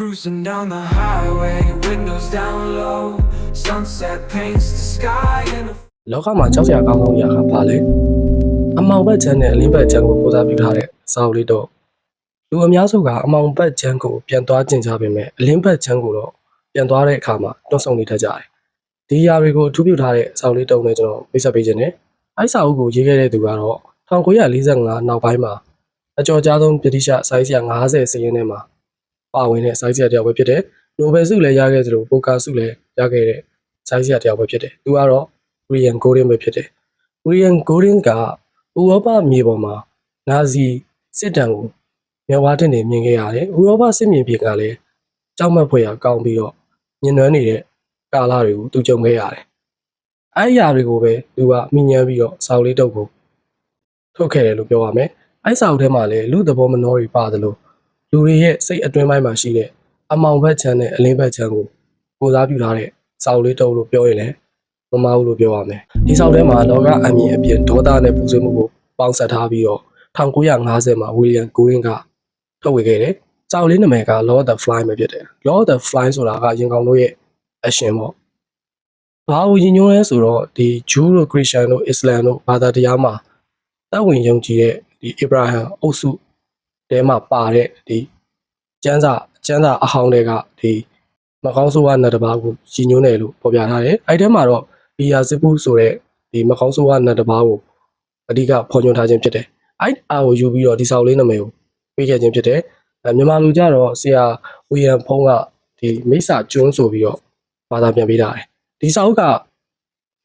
Cruising down the highway, windows down low. Sunset paints the sky in a လောကမှာကြောက်စရာကောင်းဆုံးအရာကဘာလဲအမောင်ဘက်ချမ်းနဲ့အလင်းဘက်ချမ်းကိုကိုးစားပြုထားတဲ့စာအုပ်လေးတော့လူအများစုကအမောင်ဘက်ချမ်းကိုပြန်သွားကျင်ကြပေမဲ့အလင်းဘက်ချမ်းကိုတော့ပြန်သွားတဲ့အခါမှာတွန့်ဆုံနေတတ်ကြတယ်ဒီအရာတွေကိုအထူးပြုထားတဲ့စာအုပ်လေးတုံးနဲ့ကျွန်တော်ပြဆက်ပေးခြင်းနဲ့အဲစာအုပ်ကိုရေးခဲ့တဲ့သူကတော့1945နောက်ပိုင်းမှာအကျော်ကြားဆုံးဗြိတိရှစိုင်းဆရာ90စီးရင်ထဲမှာ ပါဝင်တဲ့စိုင်းဆရာတယောက်ပဲဖြစ်တယ်နိုဘယ်ဆုလည်းရခဲ့သလိုပိုကာဆုလည်းရခဲ့တဲ့စိုင်းဆရာတယောက်ပဲဖြစ်တယ်သူကတော့ Ryan Golding ပဲဖြစ်တယ်။ Ryan Golding ကဥရောပမြေပေါ်မှာနာဇီစစ်တမ်းကိုမျက်ဝါးတင်နေမြင်ခဲ့ရတယ်။ဥရောပစစ်မြေပြင်ကလည်းကြောက်မက်ဖွယ်ရာကောင်းပြီးတော့ညှဉ်းနှွမ်းနေတဲ့ကာလတွေကိုသူကြုံခဲ့ရတယ်။အဲ့ဒီအရာတွေကိုပဲသူကမိညမ်းပြီးတော့စာအုပ်လေးတုပ်ကိုထုတ်ခဲ့တယ်လို့ပြောရမယ်။အဲ့စာအုပ်ထဲမှာလည်းလူသဘောမနှောတွေပါတယ်လို့ လူတွေရဲ့စိတ်အတွင်းပိုင်းမှာရှိတဲ့အမောင်ဘက်ချမ်းနဲ့အလင်းဘက်ချမ်းကိုကိုစားပြုထားတဲ့စာအုပ်လေးတုပ်လို့ပြောရင်လည်းမမဘူးလို့ပြောရမယ်ဒီဆောက်ထဲမှာလောကအမြင်အပြင်ဒေါသနဲ့ပူဆွေးမှုကိုပေါင်းစပ်ထားပြီးတော့1950မှာဝီလီယံဂိုရင်းကထုတ်ဝေခဲ့တယ်စောက်လေးနာမည်က Law of the Fly ပဲဖြစ်တယ် Law of the Fly ဆိုတာကရင်ကောင်တို့ရဲ့အရှင်ပေါ့ဘာကိုရင်ညွှန်းလဲဆိုတော့ဒီ Jew တို့ Christian တို့ Islam တို့ဘာသာတရားမှာတပ်ဝင်ယုံကြည်တဲ့ဒီ Abraham အုပ်စု တဲမှာပါတဲ့ဒီကျမ်းစာကျမ်းစာအဟောင်းတွေကဒီမကောင်းဆိုးဝါးနှစ်တစ်ပါးကိုရည်ညွှန်းတယ်လို့ဖော်ပြထားတယ်အဲ့ဒီထဲမှာတော့ဘီယာစစ်ဘူးဆိုတဲ့ဒီမကောင်းဆိုးဝါးနတ်တစ်ပါးကိုအဓိကဖော်ညွှန်းထားခြင်းဖြစ်တယ်။အဲ့အားကိုယူပြီးတော့ဒီဆောက်လေးနာမည်ကိုပေးခဲ့ခြင်းဖြစ်တယ်။အဲမြန်မာလူကြတော့ဆရာဝီယံဖုံးကဒီမိစ္ဆာကျွန်းဆိုပြီးတော့ဘာသာပြန်ပေးထားတယ်။ဒီဆောက်က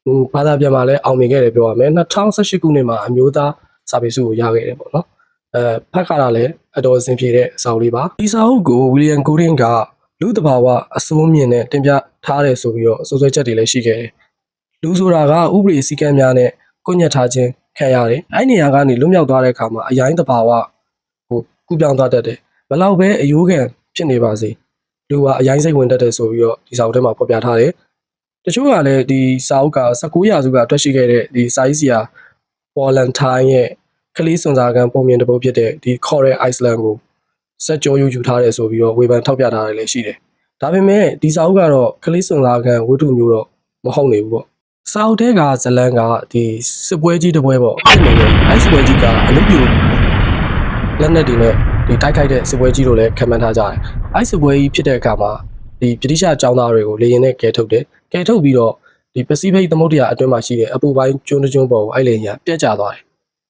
ဟိုဘာသာပြန်มาလဲအောင်မြင်ခဲ့တယ်ပြောရမယ်။2018ခုနှစ်မှာအမျိုးသားစာပေစုကိုရခဲ့တယ်ပေါ့နော်။ အဲဖတ်ခါတာလည်းအတော်အဆင်ပြေတဲ့ဆောက်လေးပါ။ဒီဆောက်ကိုဝီလီယံဂိုဒင်ကလူတဘာဝအစိုးမြင့်နဲ့တင်ပြထားတယ်ဆိုပြီးတော့စိုးဆွဲချက်တွေလည်းရှိခဲ့တယ်။လူဆိုတာကဥပဒေစည်းကမ်းများနဲ့ကိုညှက်ထားခြင်းခံရတယ်။အဲ့နေရာကနေလွတ်မြောက်သွားတဲ့အခါမှာအရင်တဘာဝဟိုကူပြောင်းသွားတတ်တယ်။ဘလောက်ပဲအယိုးခံဖြစ်နေပါစေ။လူကအရင်စိတ်ဝင်တတ်တယ်ဆိုပြီးတော့ဒီစာအုပ်ထဲမှာဖော်ပြထားတယ်။တချို့ကလည်းဒီစာအုပ်က19ရာစုကတွက်ရှိခဲ့တဲ့ဒီစာရေးဆရာပေါ်လန်ထိုင်းရဲ့ ကလေးစွန်စာကန်ပုံမြင်တစ်ပုဒ်ဖြစ်တဲ့ဒီ Coral Island ကိုစက်ကြောယူယူထားတယ်ဆိုပြီးတော့ဝေဖန်ထောက်ပြထားတယ်လည်းရှိတယ်။ဒါပေမဲ့ဒီစာအုပ်ကတော့ကလေးစွန်စာကန်ဝတ္ထုမျိုးတော့မဟုတ်နေဘူးပေါ့။စာအုပ်ထဲကဇလန်ကဒီစစ်ပွဲကြီးတစ်ပွဲပေါ့ဖြစ်နေတယ်အဲစစ်ပွဲကြီးကအလုပ်ပြုလက်နက်တွေနဲ့ဒီတိုက်ခိုက်တဲ့စစ်ပွဲကြီးလို့လည်းခံမှန်းထားကြတယ်အဲစစ်ပွဲကြီးဖြစ်တဲ့အခါမှာဒီဗြိတိရှចောင်းသားတွေကိုလေရင်နဲ့ကယ်ထုတ်တယ်ကယ်ထုတ်ပြီးတော့ဒီပစိဖိတ်သမုဒ္ဒရာအတွင်းမှာရှိတဲ့အပူပိုင်းကျွန်းတစ်ကျွန်းပေါ်ကိုအဲ့လေညာပြတ်ကျသွားတယ်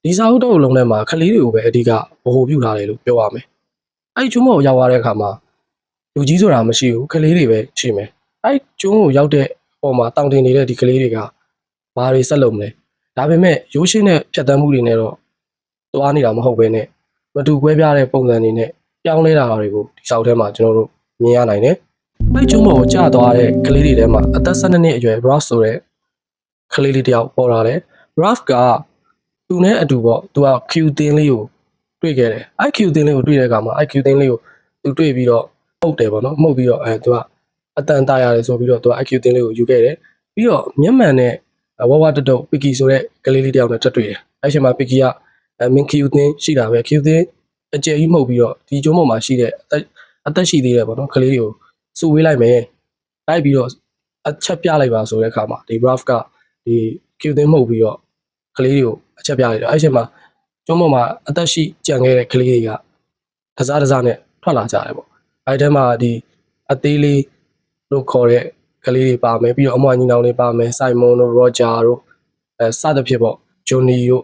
ဒီစာအုပ်တော့လုံးထဲမှာကလေးတွေကိုပဲအဓိကဗဟိုပြုထားတယ်လို့ပြောရမယ်အဲ့ကျွန်းပေါ်ကိုရောက်သွားတဲ့အခါမှာလူကြီးဆိုတာမရှိဘူးကလေးတွေပဲရှိမယ်အဲ့ကျွန်းကိုရောက်တဲ့ပေါ်မှာတောင်တင်နေတဲ့ဒီကလေးတွေကဘာတွေဆက်လုပ်မလဲဒါပေမဲ့ရိုးရှင်းတဲ့ဖြတ်တန်းမှုတွေနဲ့တော့သွားနေတာမဟုတ်ဘဲနဲ့မတူကွဲပြားတဲ့ပုံစံတွေနဲ့ပြောင်းလဲတာတွေကိုဒီဆောက်ထဲမှာကျွန်တော်တို့မြင်ရနိုင်တယ်။ပိုက်ကျုံးပေါ်ကိုကျသွားတဲ့ကလေးတွေထဲမှာအသက်12နှစ်အရွယ် Ross ဆိုတဲ့ကလေးလေးတယောက်ပေါ်လာတယ်။ Ross က သူနဲ့အတူပေါ့သူက Q တင်းလေးကိုတွေ့ခဲ့တယ်။ IQ တင်းလေးကိုတွေ့တဲ့အခါမှာ IQ တင်းလေးကိုသူတွေ့ပြီးတော့မှုတ်တယ်ပေါ့နော်။မှုတ်ပြီးတော့အဲသူကအတန်တာရတယ်ဆိုပြီးတော့သူက IQ တင်းလေးကိုယူခဲ့တယ်။ပြီးတော့မျက်မှန်နဲ့ဝဝတတုတ်ပီကီဆိုတဲ့ကလေးလေးတယောက်နဲ့တက်တွေ့တယ်။အဲ့ချိန်မှာပီကီကမင်ကီယူသင်းရှိတာပဲကီယူသင်းအကျယ်ကြီးမှုတ်ပြီးတော့ဒီကျုံးပေါ်မှာရှိတဲ့အသက်အသက်ရှိသေးတယ်ပေါ့နော်ကလေးတွေကိုစုဝေးလိုက်မယ်။လိုက်ပြီးတော့အချက်ပြလိုက်ပါဆိုတဲ့အခါမှာဒီ Ralph ကဒီကီယူသင်းမှုတ်ပြီးတော့ ကလေးတွေကိုအချက်ပြလိုက်တယ်။အဲ့ချိန်မှာကျုံးပေါ်မှာအသက်ရှိကြံခဲ့တဲ့ကလေးတွေကတစားတစားနဲ့ထွက်လာကြတယ်ပေါ့။အဲ့ထဲမှာဒီအသေးလေးလို့ခေါ်တဲ့ကလေးတွေပါမယ်ပြီးတော့အမွှာညီနောင်တွေပါမယ်စိုင်မွန်တို့ရောဂျာတို့အဲစသဖြင့်ပေါ့ဂျွန်နီတို့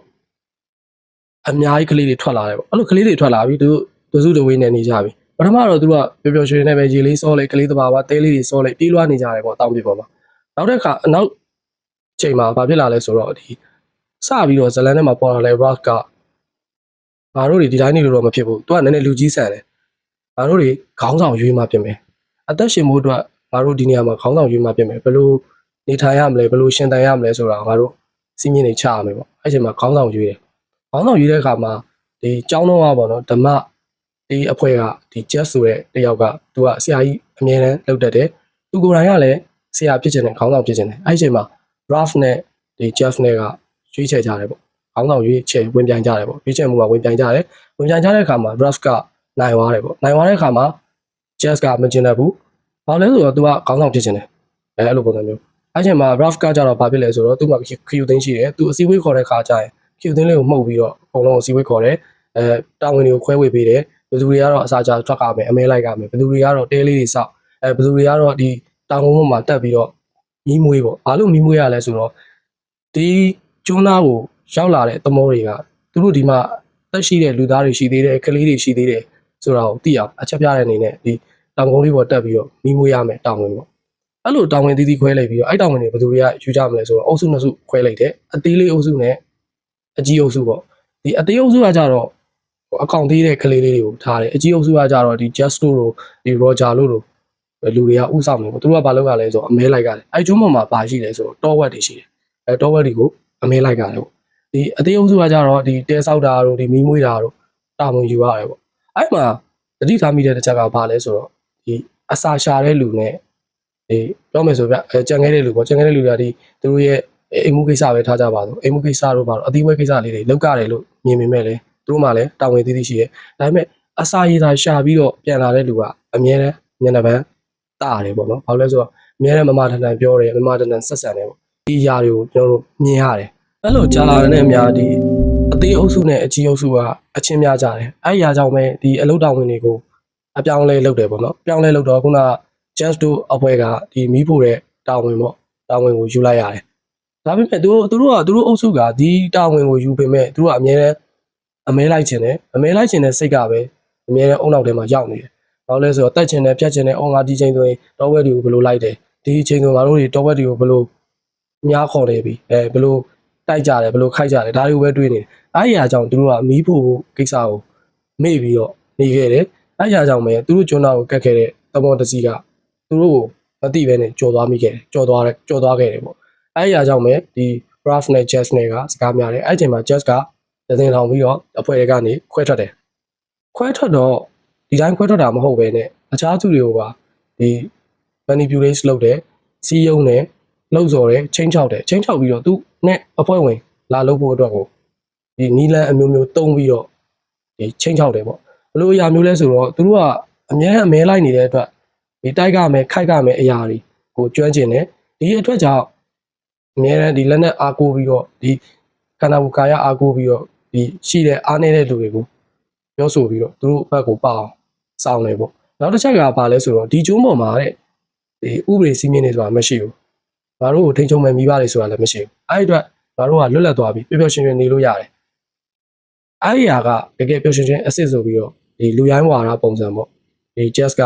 အများကြီးကလေးတွေထွက်လာတယ်ပေါ့အဲ့လိုကလေးတွေထွက်လာပြီသူသူစုတဝေးနေနေကြပြီပထမတော့သူကပျော်ပျော်ရွှင်ရွှင်နဲ့ပဲရေလေးစောလိုက်ကလေးတဘာဝတဲလေးတွေစောလိုက်ပြေးလွှားနေကြတယ်ပေါ့တောင်းပြပေါ်မှာနောက်တစ်ခါနောက်ချိန်မှာဘာဖြစ်လာလဲဆိုတော့ဒီ စပြီးတော့ဇလန်ထဲမှာပေါ်လာလဲ rock ကငါတို့တွေဒီတိုင်းနေလို့တော့မဖြစ်ဘူးသူကနည်းနည်းလူကြီးဆန်တယ်ငါတို့တွေခေါင်းဆောင်ရွေးမှပြင်မယ်အသက်ရှင်မှုအတွက်ငါတို့ဒီနေရာမှာခေါင်းဆောင်ရွေးမှပြင်မယ်ဘယ်လိုနေထိုင်ရမလဲဘယ်လိုရှင်သန်ရမလဲဆိုတာငါတို့စီးမြင်နေချရမယ်ပေါ့အဲ့ချိန်မှာခေါင်းဆောင်ရွေးတယ်ခေါင်းဆောင်ရွေးတဲ့အခါမှာဒီကျောင်းတော်ကပေါ့နော်ဓမ္မဒီအဖွဲ့ကဒီ Jess ဆိုတဲ့တယောက်ကသူကဆရာကြီးအမြဲတမ်းလုပ်တတ်တယ်သူကိုယ်တိုင်ကလည်းဆရာဖြစ်ခြင်းနဲ့ခေါင်းဆောင်ဖြစ်ခြင်းနဲ့အဲ့ချိန်မှာ Ralph နဲ့ဒီ Jeff နဲ့က ရွေးချယ်ကြတယ်ပေါ့ခေါင်းဆောင်ရွေးချယ်ဝင်ပြိုင်ကြတယ်ပေါ့ရွေးချယ်မှုမှာဝင်ပြိုင်ကြတယ်ဝင်ပြိုင်ကြတဲ့အခါမှာ draft ကနိုင်သွားတယ်ပေါ့နိုင်သွားတဲ့အခါမှာ jazz ကမကျင်တတ်ဘူးဘာလဲဆိုတော့ तू ကခေါင်းဆောင်ဖြစ်ချင်တယ်အဲအဲ့လိုပုံစံမျိုးအဲ့ချိန်မှာ draft ကကြတော့ဘာဖြစ်လဲဆိုတော့သူ့မှာ Q သိန်းရှိတယ်သူအစည်းအဝေးခေါ်တဲ့အခါကျရင် Q သိန်းလေးကိုမှုတ်ပြီးတော့အကုန်လုံးအစည်းအဝေးခေါ်တယ်အဲတာဝန်တွေကိုခွဲဝေပေးတယ်ဘယ်သူတွေကတော့အစာကြာထွက်ကြမယ်အမဲလိုက်ကြမယ်ဘယ်သူတွေကတော့တဲလေးတွေစောက်အဲဘယ်သူတွေကတော့ဒီတောင်ကုန်းပေါ်မှာတက်ပြီးတော့မီးမွေးပေါ့ဘာလို့မီးမွေးရလဲဆိုတော့ဒီ ကျွန်းသားကိုရောက်လာတဲ့သမောတွေကသူတို့ဒီမှာတက်ရှိတဲ့လူသားတွေရှိသေးတယ်ကလေးတွေရှိသေးတယ်ဆိုတာကိုသိအောင်အချက်ပြတဲ့အနေနဲ့ဒီတောင်ကုန်းလေးပေါ်တက်ပြီးတော့မီးမွေးရမယ်တောင်ဝင်ပေါ့အဲ့လိုတောင်ဝင်တီးတီးခွဲလိုက်ပြီးတော့အဲ့တောင်ဝင်တွေဘယ်သူတွေကယူကြမလဲဆိုတော့အုပ်စုနှစ်စုခွဲလိုက်တယ်အသေးလေးအုပ်စုနဲ့အကြီးအုပ်စုပေါ့ဒီအသေးအုပ်စုကကြတော့ဟိုအကောင့်သေးတဲ့ကလေးလေးတွေကိုထားတယ်အကြီးအုပ်စုကကြတော့ဒီ just တို့လိုဒီ roger လို့လိုလူတွေကဥဆောင်နေပေါ့သူတို့ကဘာလုပ်ရလဲဆိုတော့အမဲလိုက်ရတယ်အဲ့ကျွန်းပေါ်မှာပါရှိတယ်ဆိုတော့တောဝက်တွေရှိတယ်အဲတောဝက်တွေကို အမဲလိုက်ရတယ်ပေါ့ဒီအသေးအုပ်စုကကြတော့ဒီတဲဆောက်တာတို့ဒီမီးမွေးတာတို့တာဝန်ယူရတယ်ပေါ့အဲ့မှာတတိထားမိတဲ့တစ်ချက်ကဘာလဲဆိုတော့ဒီအစာရှာတဲ့လူနဲ့ဒီပြောမယ်ဆိုပြအဲကြံခဲ့တဲ့လူပေါ့ကြံခဲ့တဲ့လူကဒီသူတို့ရဲ့အိမ်မှုကိစ္စပဲထားကြပါတော့အိမ်မှုကိစ္စတို့ပါတော့အသီးဝဲကိစ္စလေးတွေလောက်ကြတယ်လို့မြင်မိမဲ့လေသူတို့မှလည်းတာဝန်သိသိရှိရဲဒါပေမဲ့အစာရည်သာရှာပြီးတော့ပြန်လာတဲ့လူကအမြဲတမ်းမျက်နှာပန်းတာရတယ်ပေါ့နော်ဘာလို့လဲဆိုတော့အမြဲတမ်းမမထန်ထန်ပြောတယ်မမထန်ထန်ဆက်ဆံတယ်ပေါ့ ဒီຢာတွေကိုကျွန်တော်တို့မြင်ရတယ်အဲ့လိုကြာလာတဲ့အများဒီအသေးအုပ်စုနဲ့အကြီးအုပ်စုကအချင်းများကြတယ်အဲ့ຢာကြောင့်ပဲဒီအလုတ်တော်ဝင်တွေကိုအပြောင်းလဲလုပ်တယ်ပေါ့နော်ပြောင်းလဲလုပ်တော့ခုန just တို့အဖွဲကဒီမီးဖို့တဲ့တာဝန်ပေါ့တာဝန်ကိုယူလိုက်ရတယ်ဒါပေမဲ့သူတို့သူတို့ကသူတို့အုပ်စုကဒီတာဝန်ကိုယူပေမဲ့သူတို့ကအမြဲတမ်းအမဲလိုက်ခြင်းနဲ့အမဲလိုက်ခြင်းနဲ့စိတ်ကပဲအမြဲတမ်းအုံနောက်ထဲမှာရောက်နေတယ်။ဘာလို့လဲဆိုတော့တက်ခြင်းနဲ့ပြတ်ခြင်းနဲ့အော်ငါဒီချိန်ဆိုရင်တောဝက်တွေကိုဘယ်လိုလိုက်တယ်ဒီချိန်ဆိုငါတို့တွေတောဝက်တွေကိုဘယ်လို များခေါ်နေပြီအဲဘယ်လိုတိုက်ကြတယ်ဘယ်လိုခိုက်ကြတယ်ဒါတွေကိုပဲတွေးနေတယ်။အဲ့ဒီအကြောင်းသူတို့ကမီးဖို့ကိစ္စကိုမေ့ပြီးတော့နေခဲ့တယ်။အဲ့ဒီအကြောင်းပဲသူတို့ကျွန်းသားကိုကတ်ခဲ့တဲ့သဘောတစီကသူတို့ကိုမသိဘဲနဲ့ကြော်သွားမိခဲ့တယ်ကြော်သွားတယ်ကြော်သွားခဲ့တယ်ပေါ့။အဲ့ဒီအကြောင်းပဲဒီ Ralph နဲ့ Jazz နဲ့ကစကားများတယ်အဲ့ဒီချိန်မှာ Jazz ကသတင်ထောင်ပြီးတော့အဖွဲ့တွေကနေခွဲထွက်တယ်ခွဲထွက်တော့ဒီတိုင်းခွဲထွက်တာမဟုတ်ပဲနဲ့အခြားသူတွေကိုပါဒီ manipulate လုပ်တယ်စီးယုံတယ် လှုပ်ဆော်တယ်ချင်းချောက်တယ်ချင်းချောက်ပြီးတော့သူနဲ့အဖွဲ့ဝင်လာလုပ်ဖို့အတွက်ကိုဒီနီလန်အမျိုးမျိုးတုံးပြီးတော့ဒီချင်းချောက်တယ်ပေါ့ဘလို့အရာမျိုးလဲဆိုတော့သူတို့ကအများအမဲလိုက်နေတဲ့အတွက်ဒီတိုက်ကမယ်ခိုက်ကမယ်အရာတွေကိုကျွမ်းကျင်တယ်ဒီအတွက်ကြောင့်အများနဲ့ဒီလက်နဲ့အားကိုးပြီးတော့ဒီခန္ဓာကိုယ်ကာယအားကိုးပြီးတော့ဒီရှိတဲ့အားနေတဲ့လူတွေကိုပြောဆိုပြီးတော့သူတို့ဘက်ကိုပါအောင်စောင်းတယ်ပေါ့နောက်တစ်ချက်ကပါလဲဆိုတော့ဒီကျုံးပေါ်မှာတဲ့ဒီဥပဒေစည်းမျဉ်းတွေဆိုတာမရှိဘူး ငါတို့ကိုထိန်းချုပ်မဲ့မိဘတွေဆိုတာလည်းမရှိဘူးအဲ့ဒီအတွက်ငါတို့ကလွတ်လပ်သွားပြီးပျော်ပျော်ရွှင်ရွှင်နေလို့ရတယ်အဲ့ဒီဟာကတကယ်ပျော်ရွှင်ရွှင်အစ်စ်ဆိုပြီးတော့ဒီလူရိုင်းဝါဒပုံစံပေါ့ဒီ Jazz က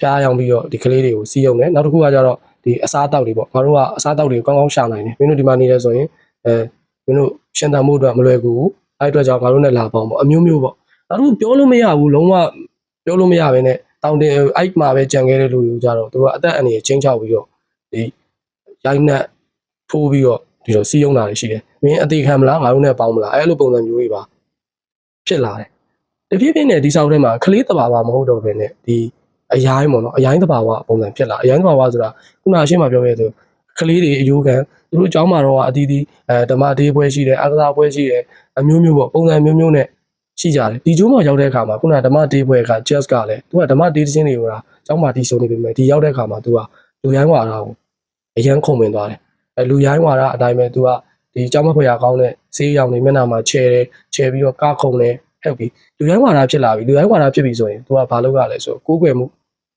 ဖျားယောင်းပြီးတော့ဒီကလေးတွေကိုစီးရုံတယ်နောက်တစ်ခုကကျတော့ဒီအစားအသောက်တွေပေါ့ငါတို့ကအစားအသောက်တွေကောင်းကောင်းရှာနိုင်တယ်မင်းတို့ဒီမှာနေတယ်ဆိုရင်အဲမင်းတို့ရှင်သန်မှုအတွက်မလွယ်ကူဘူးအဲ့အတွက်ကြောင့်ငါတို့နဲ့လာပေါင်းပေါ့အမျိုးမျိုးပေါ့နောက်တစ်ခုပြောလို့မရဘူးလုံးဝပြောလို့မရဘဲနဲ့တောင်းတင်အဲ့မှာပဲကြံခဲ့တဲ့လူတွေကြတော့သူတို့ကအသက်အန္တရာယ်ချင်းချောက်ပြီးတော့ဒီ ရိုက်နှက်ထိုးပြီးတော့ဒီလိုစီးယုံတာတွေရှိတယ်မင်းအသေးခံမလားငါတို့နဲ့ပေါင်းမလားအဲ့လိုပုံစံမျိုးတွေပါဖြစ်လာတယ်တဖြည်းဖြည်းနဲ့ဒီဆောင်ထဲမှာကလေးတဘာဝမဟုတ်တော့ဘဲနဲ့ဒီအရိုင်းပေါ့နော်အရိုင်းတဘာဝပုံစံဖြစ်လာအရိုင်းတဘာဝဆိုတာခုနရှင်းမှာပြောခဲ့သူကလေးတွေအယိုးခံသူတို့အကြောင်းမှာတော့အတီးတီးအဲဓမ္မဒေးပွဲရှိတယ်အကသာပွဲရှိတယ်အမျိုးမျိုးပေါ့ပုံစံမျိုးမျိုးနဲ့ရှိကြတယ်ဒီကျိုးမှာရောက်တဲ့အခါမှာခုနဓမ္မဒေးပွဲက jazz ကလည်းသူကဓမ္မဒေးသင်းတွေကကျောင်းမှာတီးဆိုနေပေမဲ့ဒီရောက်တဲ့အခါမှာသူကလူရိုင်းဝါတာကို အရန်ခုံဝင်သွားတယ်အဲလူရိုင်းဝါဒအတိုင်းပဲသူကဒီကျောင်းမဖွယ်ရကောင်းတဲ့ဆေးရောင်တွေမျက်နှာမှာချဲတယ်ချဲပြီးတော့ကားခုံတယ်ဟဲ့ပြီလူရိုင်းဝါဒဖြစ်လာပြီလူရိုင်းဝါဒဖြစ်ပြီဆိုရင်သူကဘာလုပ်ရလဲဆိုကိုးကွယ်မှု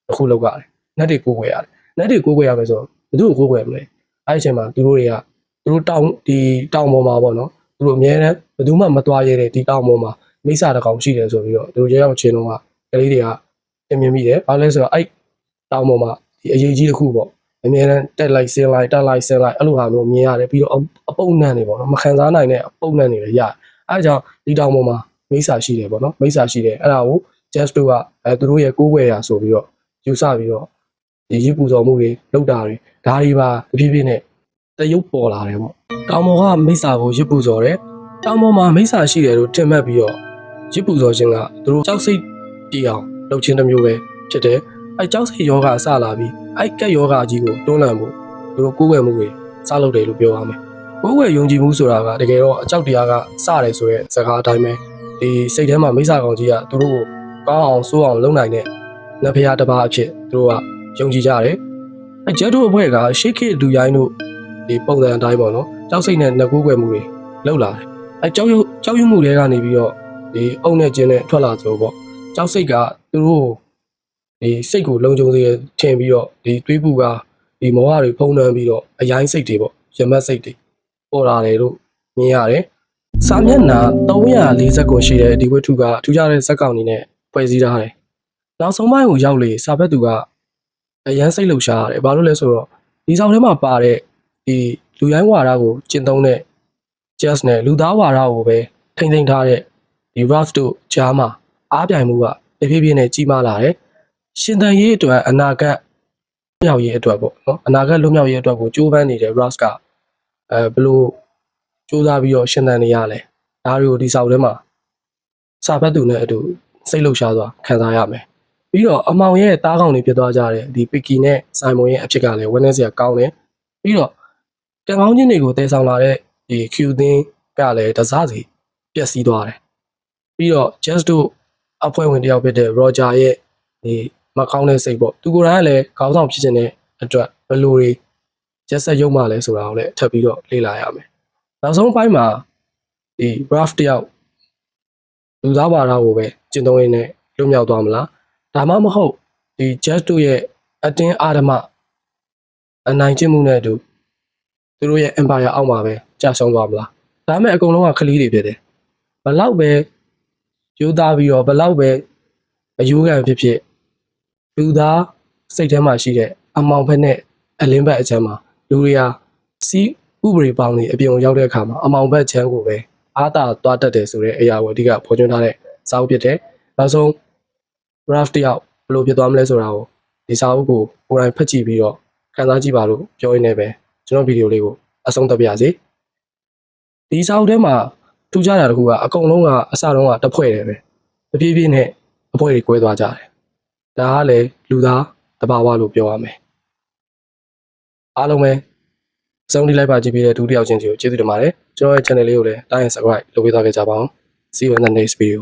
တစ်ခုလုပ်ရတယ်နက်တွေကိုးကွယ်ရတယ်နက်တွေကိုးကွယ်ရမယ်ဆိုဘယ်သူ့ကိုကိုးကွယ်မလဲအဲ့ဒီအချိန်မှာသူတို့တွေကသူတို့တောင်းဒီတောင်းပေါ်မှာပေါ့နော်သူတို့အများနဲ့ဘယ်သူမှမသွားရတဲ့ဒီတောင်းပေါ်မှာမိစ္ဆာတစ်ကောင်ရှိတယ်ဆိုပြီးတော့သူတို့ရောက်ရောက်ချင်းတော့ကလေးတွေကပြင်မြင်မိတယ်ဘာလဲဆိုတော့အဲ့တောင်းပေါ်မှာဒီအရေးကြီးတစ်ခုပေါ့ အများနဲ့တက်လိုက်ဆင်းလိုက်တက်လိုက်ဆင်းလိုက်အဲ့လိုဟာမျိုးမြင်ရတယ်ပြီးတော့အပုံနှံ့နေပေါ့နော်မခံစားနိုင်တဲ့အပုံနှံ့နေလည်းရတယ်အဲ့ဒါကြောင့်ဒီတောင်းပေါ်မှာမိစ္ဆာရှိတယ်ပေါ့နော်မိစ္ဆာရှိတယ်အဲ့ဒါကို just တို့ကအဲသူတို့ရဲ့ကိုးကွယ်ရာဆိုပြီးတော့ယူဆပြီးတော့ဒီရစ်ပူဇော်မှုတွေလုပ်တာတွေဒါတွေပါတဖြည်းဖြည်းနဲ့တရုပ်ပေါ်လာတယ်ပေါ့တောင်ပေါ်ကမိစ္ဆာကိုရစ်ပူဇော်တယ်တောင်ပေါ်မှာမိစ္ဆာရှိတယ်လို့ထင်မှတ်ပြီးတော့ရစ်ပူဇော်ခြင်းကသူတို့ကြောက်စိတ်ပြေအောင်လုပ်ခြင်းတစ်မျိုးပဲဖြစ်တယ် အဲကြောက်စိတ်ယောဂအစလာပြီးအဲကက်ယောဂကြီးကိုတွန်းလှန်မှုသူတို့ကိုးကွယ်မှုတွေစလုပ်တယ်လို့ပြောရမယ်ကိုးကွယ်ယုံကြည်မှုဆိုတာကတကယ်တော့အကြောက်တရားကစတယ်ဆိုရဲစကားအတိုင်းပဲဒီစိတ်ထဲမှာမိစ္ဆာကောင်ကြီးကသူတို့ကိုကောင်းအောင်စိုးအောင်လုပ်နိုင်တဲ့နတ်ဖျားတစ်ပါးအဖြစ်သူတို့ကယုံကြည်ကြတယ်အဲဂျက်တို့အဖွဲ့ကရှေးခေတ်လူရိုင်းတို့ဒီပုံစံအတိုင်းပေါ့နော်ကြောက်စိတ်နဲ့နှကူးကွယ်မှုတွေလောက်လာတယ်အဲကြောက်ရွံ့ကြောက်ရွံ့မှုတွေကနေပြီးတော့ဒီအုံနဲ့ကျင်းနဲ့ထွက်လာသလိုပေါ့ကြောက်စိတ်ကသူတို့ ဒီစိတ်ကိုလုံခြုံစေထင်ပြီးတော့ဒီတွေးပူကဒီမောဟတွေဖုံးနှံပြီးတော့အရိုင်းစိတ်တွေပေါ့ရမတ်စိတ်တွေပေါ်လာတယ်လို့မြင်ရတယ်စာမျက်နှာ340ခုရှိတဲ့ဒီဝတ္ထုကထူးခြားတဲ့ဇက်ကောင်အနေနဲ့ဖွဲ့စည်းထားတယ်နောက်ဆုံးပိုင်းကိုရောက်လေစာဘက်သူကအရန်စိတ်လှုပ်ရှားရတယ်ဘာလို့လဲဆိုတော့ဒီဆောင်ထဲမှာပါတဲ့ဒီလူရိုင်းဝါဒကိုကျင့်သုံးတဲ့ just နဲ့လူသားဝါဒကိုပဲထိမ့်သိမ်းထားတဲ့ဒီ rough တို့ကြားမှာအားပြိုင်မှုကတဖြည်းဖြည်းနဲ့ကြီးမားလာတယ် ရှင်သန်ရေးအတွက်အနာဂတ်လွတ်မြောက်ရေးအတွက်ပေါ့နော်အနာဂတ်လွတ်မြောက်ရေးအတွက်ကိုကြိုးပမ်းနေတဲ့ rough ကအဲဘလို့စူးစမ်းပြီးတော့ရှင်သန်နေရလဲဒါတွေကိုဒီဆောင်ထဲမှာစာဖတ်သူနဲ့အတူစိတ်လှုပ်ရှားစွာခံစားရမယ်ပြီးတော့အမောင်ရဲ့တားကောင်တွေဖြစ်သွားကြတဲ့ဒီပီကီနဲ့ဆိုင်မွန်ရဲ့အဖြစ်ကလည်းဝန်းနေစရာကောင်းတယ်ပြီးတော့ကံကောင်းခြင်းတွေကိုတည်ဆောင်လာတဲ့ဒီ Q သင်းကလည်းတစားစီပျက်စီးသွားတယ်ပြီးတော့ just တို့အဖွဲ့ဝင်တယောက်ဖြစ်တဲ့ Roger ရဲ့ဒီ မကောင်းတဲ့စိတ်ပေါ့သူကိုယ်တိုင်ကလည်းခေါင်းဆောင်ဖြစ်ခြင်းတဲ့အတွက်ဘယ်လိုတွေရက်ဆက်ရုံမှလဲဆိုတာကိုလည်းထပ်ပြီးတော့လေ့လာရမယ်နောက်ဆုံးပိုင်းမှာဒီ graph တယောက်လူသားဘာသာကိုပဲကျင့်သုံးရင်းနဲ့လွတ်မြောက်သွားမလားဒါမှမဟုတ်ဒီ just တို့ရဲ့အတင်းအာဓမအနိုင်ကျင့်မှုနဲ့အတူသူတို့ရဲ့ empire အောက်မှာပဲကြာဆုံးသွားမလားဒါပေမဲ့အကုန်လုံးကခလီးတွေဖြစ်တယ်ဘလောက်ပဲယူသားပြီးတော့ဘလောက်ပဲအယူခံဖြစ်ဖြစ် လူသားစိတ်ထဲမှာရှိတဲ့အမောင်ဖက်နဲ့အလင်းဘက်အချမ်းမှာလူတွေဟာစီးဥပဒေပေါင်းတွေအပြင်ကိုရောက်တဲ့အခါမှာအမောင်ဘက်ချမ်းကိုပဲအားသာသွားတတ်တယ်ဆိုတဲ့အရာကိုအဓိကဖော်ကျွန်းထားတဲ့စာအုပ်ဖြစ်တယ်နောက်ဆုံး graph တယောက်ဘယ်လိုဖြစ်သွားမလဲဆိုတာကိုဒီစာအုပ်ကိုကိုယ်တိုင်ဖတ်ကြည့်ပြီးတော့ခန်းစားကြည့်ပါလို့ပြောရင်းနဲ့ပဲကျွန်တော်ဗီဒီယိုလေးကိုအဆုံးသတ်ပါရစေဒီစာအုပ်ထဲမှာထူးခြားတာတစ်ခုကအကုန်လုံးကအစတုန်းကတစ်ဖွဲ့တယ်ပဲတပြေးပြေးနဲ့အဖွဲတွေကွဲသွားကြတယ် ဒါကလည်းလူသားတဘာဝလို့ပြောရမယ်အားလုံးပဲအဆုံးထိလိုက်ပါကြည့်ပြီးတဲ့ဒုတိယချင်းစီကိုကျေးဇူးတင်ပါတယ်ကျွန်တော်ရဲ့ channel လေးကိုလည်း like and subscribe လုပ်ပေးသွားခဲ့ကြပါအောင် see you in the next video